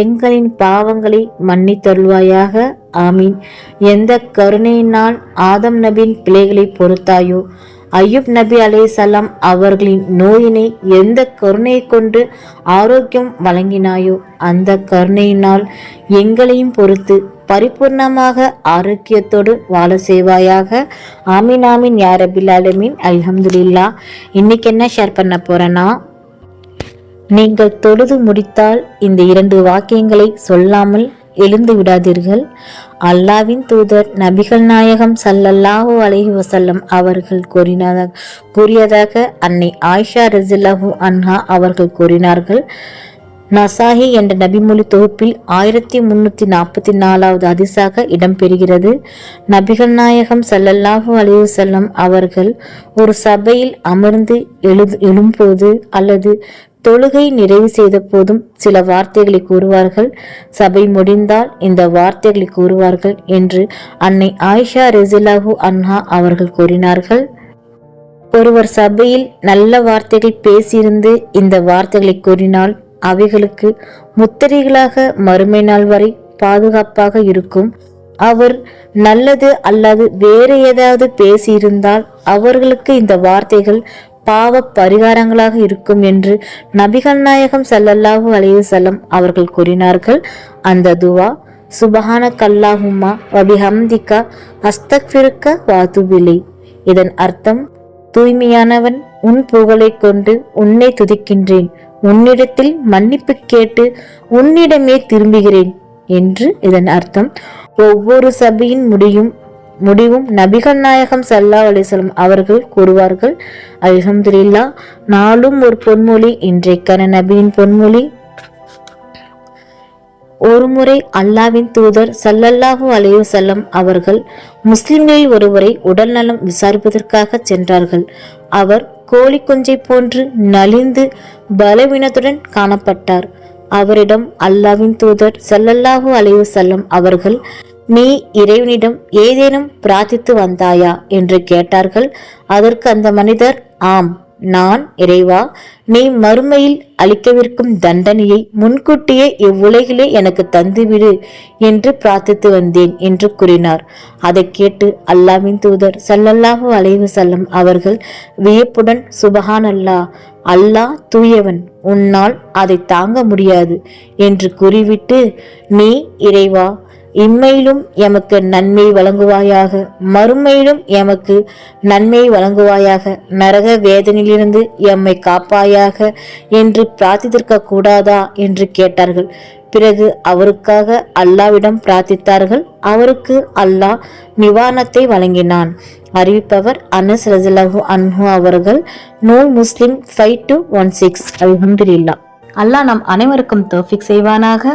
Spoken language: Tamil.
எங்களின் பாவங்களை மன்னித்தருள்வாயாக. ஆமீன். எந்த கருணையினால் ஆதம் நபியின் பிள்ளைகளை பொறுத்தாயோ ஐயூப் நபி அலைசலாம் அவர்களின் நோயினை எந்த கருணையை கொண்டு ஆரோக்கியம் வழங்கினாயோ அந்த கருணையினால் எங்களையும் பொறுத்து பரிபூர்ணமாக ஆரோக்கியத்தோடு வாழ செய்வாயாக. ஆமீன் ஆமீன் யாரபில் அலமீன் அல்ஹம்துல்லா இன்னைக்கு என்ன ஷேர் பண்ண போறேன்னா நீங்கள் தொழுது முடித்தால் இந்த இரண்டு வாக்கியங்களை சொல்லாமல் எழுந்து விடாதீர்கள். அல்லாவின் தூதர் நபிகள் நாயகம் சல்லல்லாஹு அலஹி வசல்லம் அவர்கள் கூறினதாக கூறியதாக அன்னை ஆயிஷா ரசில்லாஹு அன்ஹா அவர்கள் கூறினார்கள். நசாஹி என்ற நபிமொழி தொகுப்பில் ஆயிரத்தி முன்னூத்தி நாற்பத்தி நாலாவது அதிசாக இடம்பெறுகிறது நபிகள் நாயகம் சல்லல்லாஹு அலைஹி செல்லம் அவர்கள் ஒரு சபையில் அமர்ந்து எழு எழும்போது அல்லது தொழுகை நிறைவு செய்த போதும் சில வார்த்தைகளை கூறுவார்கள். சபை முடிந்தால் இந்த வார்த்தைகளை கூறுவார்கள் என்று அன்னை ஆயிஷா ரெசிலாஹு அன்ஹா அவர்கள் கூறினார்கள். ஒருவர் சபையில் நல்ல வார்த்தைகள் பேசியிருந்து இந்த வார்த்தைகளை கூறினால் அவைகளுக்கு முத்திரைகளாக மறுமை நாள் வரை பாதுகாப்பாக இருக்கும். அவர் நல்லது அல்லது வேறு ஏதாவது பேசியிருந்தால் அவர்களுக்கு இந்த வார்த்தைகள் பாவ பரிகாரங்களாக இருக்கும் என்று நபிகள் நாயகம் சல்லல்லாஹு அலையுசல்லம் அவர்கள் கூறினார்கள். அந்த துவா சுபஹான கல்லாஹுமா வபிஹம்திகா அஸ்தக்ஃபிருக்க வாதுபிலி. இதன் அர்த்தம் தூய்மையானவன் உன் புகழை கொண்டு உன்னை துதிக்கின்றேன். உன்னிடத்தில் மன்னிப்பு கேட்டு உன்னிடமே திரும்புகிறேன். என்று இதன் அர்த்தம் ஒவ்வொரு சபையின் முடியும் முடிவும் நபிகள் நாயகம் சல்லா அலிசலம் அவர்கள் கூறுவார்கள். அல்ஹம்துலில்லா நாளும் ஒரு பொன்மொழி இன்றைக்கான நபியின் பொன்மொழி. ஒருமுறை அல்லாவின் தூதர் சல்லல்லாஹு அலையுசல்லம் அவர்கள் முஸ்லிம்களில் ஒருவரை உடல்நலம் விசாரிப்பதற்காக சென்றார்கள். அவர் கோழி குஞ்சை போன்று நலிந்து பலவீனத்துடன் காணப்பட்டார். அவரிடம் அல்லாவின் தூதர் சல்லல்லாஹு அலையுசல்லம் அவர்கள் நீ இறைவனிடம் ஏதேனும் பிரார்த்தித்து வந்தாயா? என்று கேட்டார்கள். அதற்கு அந்த மனிதர் ஆம் நான் இறைவா நீ மறுமையில் அளிக்கவிருக்கும் தண்டனையை முன்கூட்டியே இவ்வுலகிலே எனக்கு தந்துவிடு என்று பிரார்த்தித்து வந்தேன் என்று கூறினார். அதை கேட்டு அல்லாவின் தூதர் சல்லல்லாஹு அலைவு செல்லம் அவர்கள் வியப்புடன் சுபஹான் அல்லாஹ் அல்லாஹ் தூயவன் உன்னால் அதை தாங்க முடியாது என்று கூறிவிட்டு நீ இறைவா இம்மையிலும் எமக்கு நன்மை வழங்குவாயாக மறுமையிலும் எமக்கு நன்மை வழங்குவாயாக நரக வேதனையிலிருந்து எம்மை காப்பாயாக என்று பிரார்த்தித்திருக்க கூடாதா என்று கேட்டார்கள். பிறகு அவருக்காக அல்லாவிடம் பிரார்த்தித்தார்கள். அவருக்கு அல்லாஹ் நிவாரணத்தை வழங்கினான். அறிவிப்பவர் அனஸ் ரஜலஹு அன்ஹு அவர்கள். நூல் முஸ்லிம் ஃபைவ் டு ஒன் சிக்ஸ். அல்ஹம்துல்லா அல்லாஹ் நம் அனைவருக்கும் தோஃபிக் செய்வானாக.